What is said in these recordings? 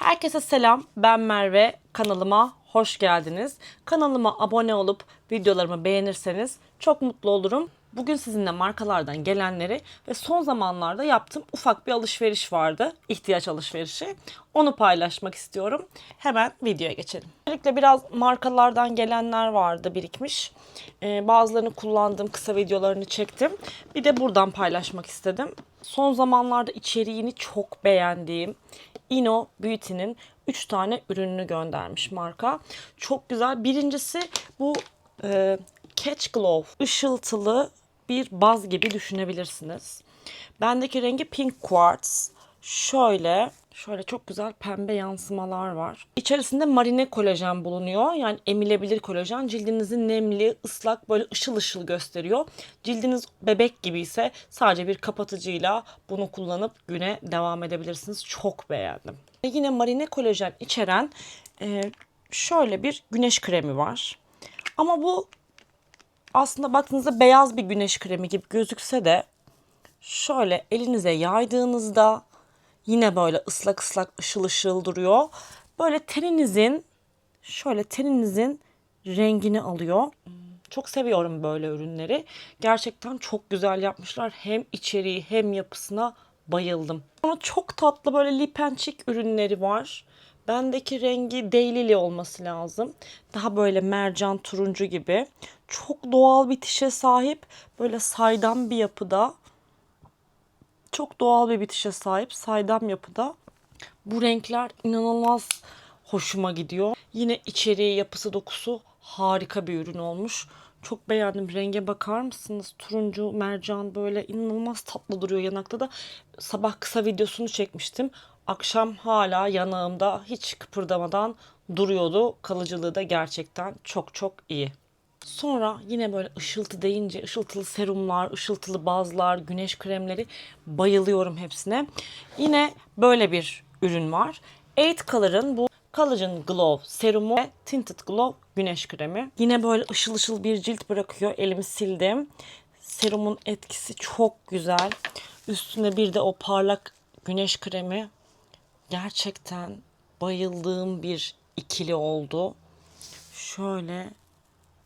Herkese selam. Ben Merve. Kanalıma hoş geldiniz. Kanalıma abone olup videolarımı beğenirseniz çok mutlu olurum. Bugün sizinle markalardan gelenleri ve son zamanlarda yaptığım ufak bir alışveriş vardı. ihtiyaç alışverişi. Onu paylaşmak istiyorum. Hemen videoya geçelim. Öncelikle biraz markalardan gelenler vardı birikmiş. Ee, bazılarını kullandığım kısa videolarını çektim. Bir de buradan paylaşmak istedim. Son zamanlarda içeriğini çok beğendiğim Ino Beauty'nin 3 tane ürününü göndermiş marka. Çok güzel. Birincisi bu e, Catch Glow ışıltılı bir baz gibi düşünebilirsiniz. Bendeki rengi Pink Quartz. Şöyle Şöyle çok güzel pembe yansımalar var. İçerisinde marine kolajen bulunuyor. Yani emilebilir kolajen. Cildinizi nemli, ıslak, böyle ışıl ışıl gösteriyor. Cildiniz bebek gibi ise sadece bir kapatıcıyla bunu kullanıp güne devam edebilirsiniz. Çok beğendim. Ve yine marine kolajen içeren e, şöyle bir güneş kremi var. Ama bu aslında baktığınızda beyaz bir güneş kremi gibi gözükse de şöyle elinize yaydığınızda yine böyle ıslak ıslak ışıl ışıl duruyor. Böyle teninizin şöyle teninizin rengini alıyor. Çok seviyorum böyle ürünleri. Gerçekten çok güzel yapmışlar. Hem içeriği hem yapısına bayıldım. Ama çok tatlı böyle lip and cheek ürünleri var. Bendeki rengi Daily olması lazım. Daha böyle mercan turuncu gibi. Çok doğal bitişe sahip. Böyle saydam bir yapıda. Çok doğal bir bitişe sahip. Saydam yapıda. Bu renkler inanılmaz hoşuma gidiyor. Yine içeriği, yapısı, dokusu harika bir ürün olmuş. Çok beğendim. Renge bakar mısınız? Turuncu, mercan böyle inanılmaz tatlı duruyor yanakta da. Sabah kısa videosunu çekmiştim. Akşam hala yanağımda hiç kıpırdamadan duruyordu. Kalıcılığı da gerçekten çok çok iyi. Sonra yine böyle ışıltı deyince ışıltılı serumlar, ışıltılı bazlar, güneş kremleri bayılıyorum hepsine. Yine böyle bir ürün var. 8 Color'ın bu Collagen Glow serumu ve Tinted Glow güneş kremi. Yine böyle ışıl ışıl bir cilt bırakıyor. Elimi sildim. Serumun etkisi çok güzel. Üstüne bir de o parlak güneş kremi. Gerçekten bayıldığım bir ikili oldu. Şöyle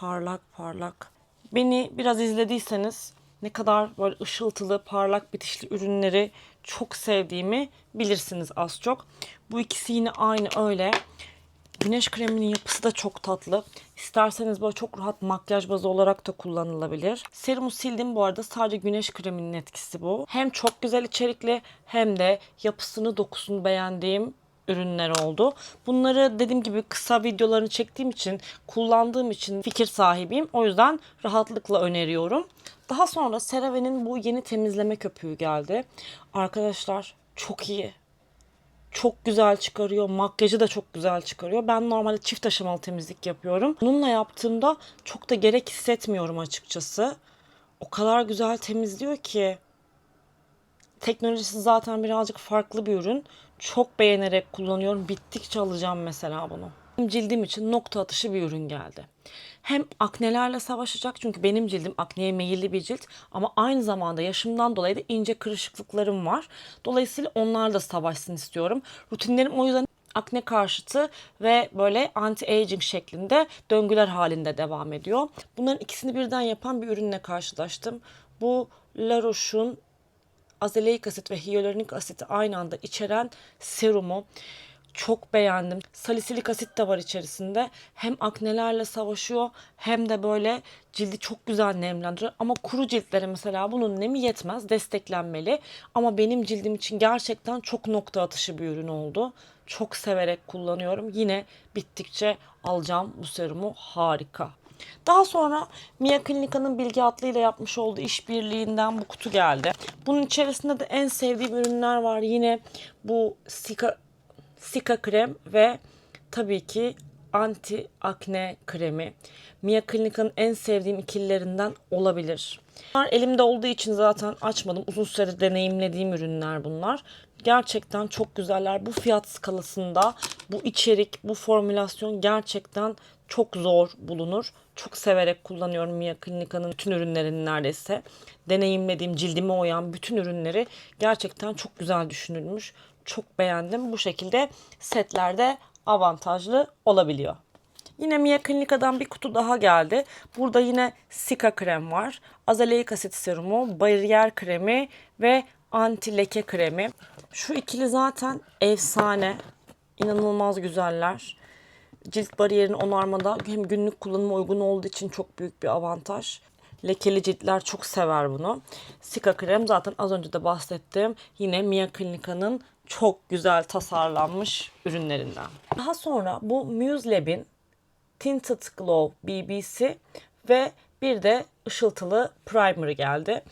parlak parlak. Beni biraz izlediyseniz ne kadar böyle ışıltılı, parlak bitişli ürünleri çok sevdiğimi bilirsiniz az çok. Bu ikisi yine aynı öyle. Güneş kreminin yapısı da çok tatlı. İsterseniz böyle çok rahat makyaj bazı olarak da kullanılabilir. Serumu sildim bu arada. Sadece güneş kreminin etkisi bu. Hem çok güzel içerikli hem de yapısını dokusunu beğendiğim ürünler oldu. Bunları dediğim gibi kısa videolarını çektiğim için, kullandığım için fikir sahibiyim. O yüzden rahatlıkla öneriyorum. Daha sonra CeraVe'nin bu yeni temizleme köpüğü geldi. Arkadaşlar çok iyi. Çok güzel çıkarıyor. Makyajı da çok güzel çıkarıyor. Ben normalde çift aşamalı temizlik yapıyorum. Bununla yaptığımda çok da gerek hissetmiyorum açıkçası. O kadar güzel temizliyor ki teknolojisi zaten birazcık farklı bir ürün. Çok beğenerek kullanıyorum. Bittikçe alacağım mesela bunu. Cildim için nokta atışı bir ürün geldi. Hem aknelerle savaşacak çünkü benim cildim akneye meyilli bir cilt ama aynı zamanda yaşımdan dolayı da ince kırışıklıklarım var. Dolayısıyla onlar da savaşsın istiyorum. Rutinlerim o yüzden akne karşıtı ve böyle anti-aging şeklinde döngüler halinde devam ediyor. Bunların ikisini birden yapan bir ürünle karşılaştım. Bu La Roche'un azeleik asit ve hyaluronik asiti aynı anda içeren serumu çok beğendim. Salisilik asit de var içerisinde. Hem aknelerle savaşıyor hem de böyle cildi çok güzel nemlendiriyor. Ama kuru ciltlere mesela bunun nemi yetmez. Desteklenmeli. Ama benim cildim için gerçekten çok nokta atışı bir ürün oldu. Çok severek kullanıyorum. Yine bittikçe alacağım bu serumu. Harika. Daha sonra Mia Clinica'nın Bilgi Atlı ile yapmış olduğu işbirliğinden bu kutu geldi. Bunun içerisinde de en sevdiğim ürünler var. Yine bu Sika, Sika krem ve tabii ki anti akne kremi. Mia Clinica'nın en sevdiğim ikililerinden olabilir. Bunlar elimde olduğu için zaten açmadım. Uzun süredir deneyimlediğim ürünler bunlar. Gerçekten çok güzeller. Bu fiyat skalasında bu içerik, bu formülasyon gerçekten çok zor bulunur. Çok severek kullanıyorum Mia Clinica'nın bütün ürünlerini neredeyse. Deneyimlediğim, cildime uyan bütün ürünleri gerçekten çok güzel düşünülmüş. çok beğendim. Bu şekilde setlerde avantajlı olabiliyor. Yine Mia Clinica'dan bir kutu daha geldi. Burada yine Sika krem var. Azaleik asit serumu, bariyer kremi ve anti leke kremi. Şu ikili zaten efsane. İnanılmaz güzeller. Cilt bariyerini onarmada hem günlük kullanıma uygun olduğu için çok büyük bir avantaj. Lekeli ciltler çok sever bunu. Sika krem zaten az önce de bahsettim. Yine Mia Clinica'nın çok güzel tasarlanmış ürünlerinden. Daha sonra bu Muse Lab'in Tinted Glow BB'si ve bir de ışıltılı primer geldi.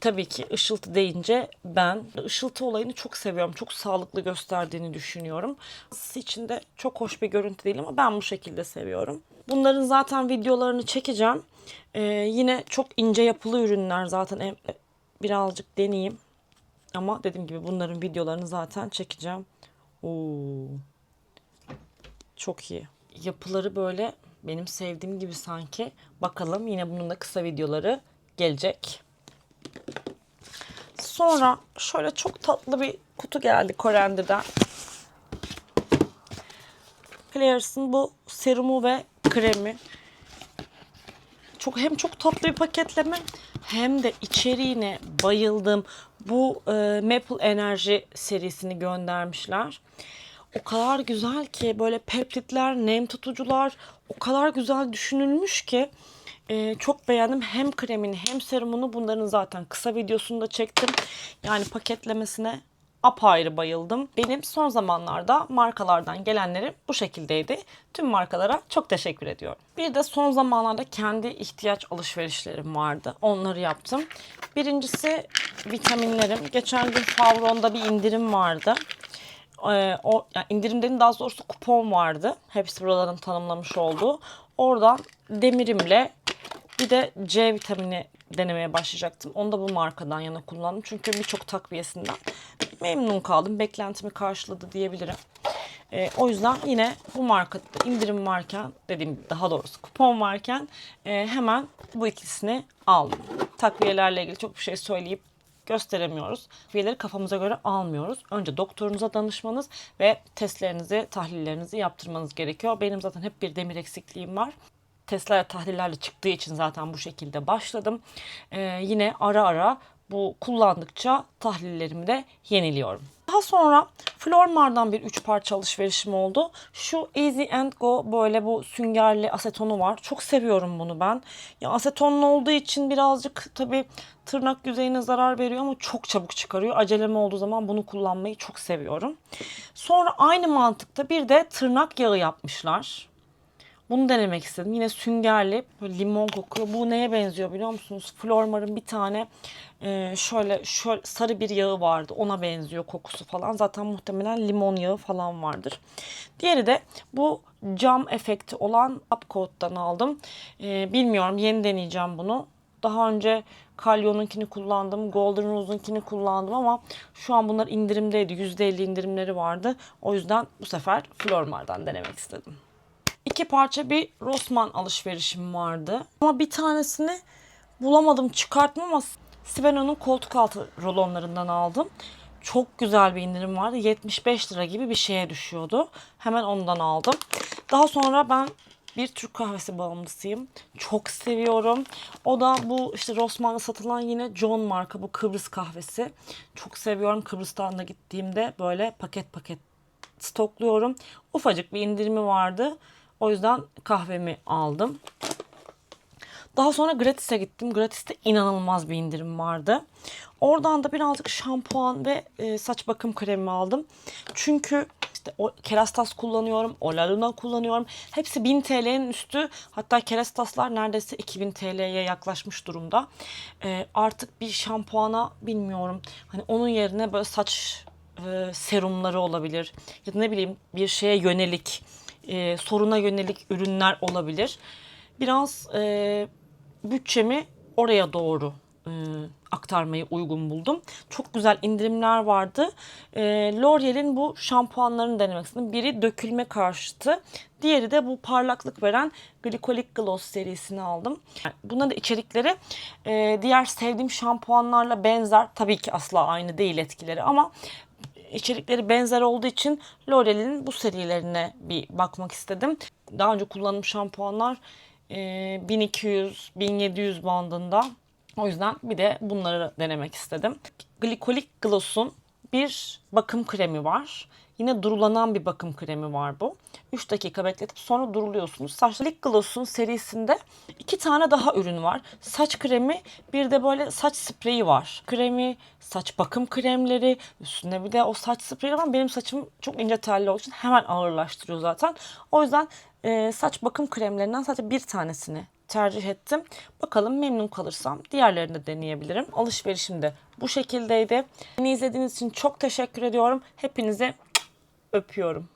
Tabii ki ışıltı deyince ben ışıltı olayını çok seviyorum. Çok sağlıklı gösterdiğini düşünüyorum. Sizin için de çok hoş bir görüntü değil ama ben bu şekilde seviyorum. Bunların zaten videolarını çekeceğim. Ee, yine çok ince yapılı ürünler zaten birazcık deneyeyim. Ama dediğim gibi bunların videolarını zaten çekeceğim. Oo. Çok iyi. Yapıları böyle benim sevdiğim gibi sanki. Bakalım yine bunun da kısa videoları gelecek. Sonra şöyle çok tatlı bir kutu geldi Korendi'den. Claire's'ın bu serumu ve kremi. Çok hem çok tatlı bir paketleme hem de içeriğine bayıldım. Bu e, Maple Enerji serisini göndermişler. O kadar güzel ki böyle peptitler, nem tutucular o kadar güzel düşünülmüş ki e, çok beğendim. Hem kremini hem serumunu bunların zaten kısa videosunu da çektim. Yani paketlemesine apayrı bayıldım. Benim son zamanlarda markalardan gelenleri bu şekildeydi. Tüm markalara çok teşekkür ediyorum. Bir de son zamanlarda kendi ihtiyaç alışverişlerim vardı. Onları yaptım. Birincisi vitaminlerim. Geçen gün Favron'da bir indirim vardı. Ee, o yani indirim dediğim daha doğrusu kupon vardı. Hepsi buraların tanımlamış olduğu. Oradan demirimle bir de C vitamini denemeye başlayacaktım. Onu da bu markadan yana kullandım. Çünkü birçok takviyesinden memnun kaldım. Beklentimi karşıladı diyebilirim. Ee, o yüzden yine bu markada indirim varken dediğim daha doğrusu kupon varken e, hemen bu ikisini aldım. Takviyelerle ilgili çok bir şey söyleyip gösteremiyoruz. Üyeleri kafamıza göre almıyoruz. Önce doktorunuza danışmanız ve testlerinizi, tahlillerinizi yaptırmanız gerekiyor. Benim zaten hep bir demir eksikliğim var. Testler tahlillerle çıktığı için zaten bu şekilde başladım. Ee, yine ara ara bu kullandıkça tahlillerimi de yeniliyorum. Daha sonra Flormar'dan bir 3 parça alışverişim oldu. Şu Easy and Go böyle bu süngerli asetonu var. Çok seviyorum bunu ben. Ya asetonlu olduğu için birazcık tabii tırnak yüzeyine zarar veriyor ama çok çabuk çıkarıyor. Acelem olduğu zaman bunu kullanmayı çok seviyorum. Sonra aynı mantıkta bir de tırnak yağı yapmışlar. Bunu denemek istedim. Yine süngerli, böyle limon kokuyor. Bu neye benziyor biliyor musunuz? Flormar'ın bir tane e, şöyle şöyle sarı bir yağı vardı. Ona benziyor kokusu falan. Zaten muhtemelen limon yağı falan vardır. Diğeri de bu cam efekti olan Upcoat'tan aldım. E, bilmiyorum yeni deneyeceğim bunu. Daha önce Caglio'nunkini kullandım. Golden Rose'unkini kullandım ama şu an bunlar indirimdeydi. %50 indirimleri vardı. O yüzden bu sefer Flormar'dan denemek istedim. İki parça bir Rossmann alışverişim vardı. Ama bir tanesini bulamadım çıkarttım ama Siveno'nun koltuk altı rolonlarından aldım. Çok güzel bir indirim vardı. 75 lira gibi bir şeye düşüyordu. Hemen ondan aldım. Daha sonra ben bir Türk kahvesi bağımlısıyım. Çok seviyorum. O da bu işte Rossmann'da satılan yine John marka bu Kıbrıs kahvesi. Çok seviyorum. Kıbrıs'tan da gittiğimde böyle paket paket stokluyorum. Ufacık bir indirimi vardı. O yüzden kahvemi aldım. Daha sonra Gratis'e gittim. Gratis'te inanılmaz bir indirim vardı. Oradan da birazcık şampuan ve e, saç bakım kremi aldım. Çünkü işte o Kerastas kullanıyorum, Olaluna kullanıyorum. Hepsi 1000 TL'nin üstü. Hatta Kerastaslar neredeyse 2000 TL'ye yaklaşmış durumda. E, artık bir şampuana bilmiyorum. Hani onun yerine böyle saç e, serumları olabilir. Ya da ne bileyim bir şeye yönelik, e, soruna yönelik ürünler olabilir. Biraz e, bütçemi oraya doğru e, aktarmayı uygun buldum. Çok güzel indirimler vardı. E, L'Oreal'in bu şampuanlarını denemek istedim. Biri dökülme karşıtı. Diğeri de bu parlaklık veren Glycolic Gloss serisini aldım. Yani bunların da içerikleri e, diğer sevdiğim şampuanlarla benzer. Tabii ki asla aynı değil etkileri ama içerikleri benzer olduğu için L'Oreal'in bu serilerine bir bakmak istedim. Daha önce kullandığım şampuanlar e, 1200-1700 bandında. O yüzden bir de bunları denemek istedim. Glycolic Gloss'un bir bakım kremi var. Yine durulanan bir bakım kremi var bu. 3 dakika bekletip sonra duruluyorsunuz. Saç Lip Gloss'un serisinde iki tane daha ürün var. Saç kremi bir de böyle saç spreyi var. Kremi, saç bakım kremleri, üstüne bir de o saç spreyi var. Benim saçım çok ince telli olduğu için hemen ağırlaştırıyor zaten. O yüzden e, saç bakım kremlerinden sadece bir tanesini tercih ettim. Bakalım memnun kalırsam diğerlerini de deneyebilirim. Alışverişim de bu şekildeydi. Beni izlediğiniz için çok teşekkür ediyorum. Hepinize öpüyorum.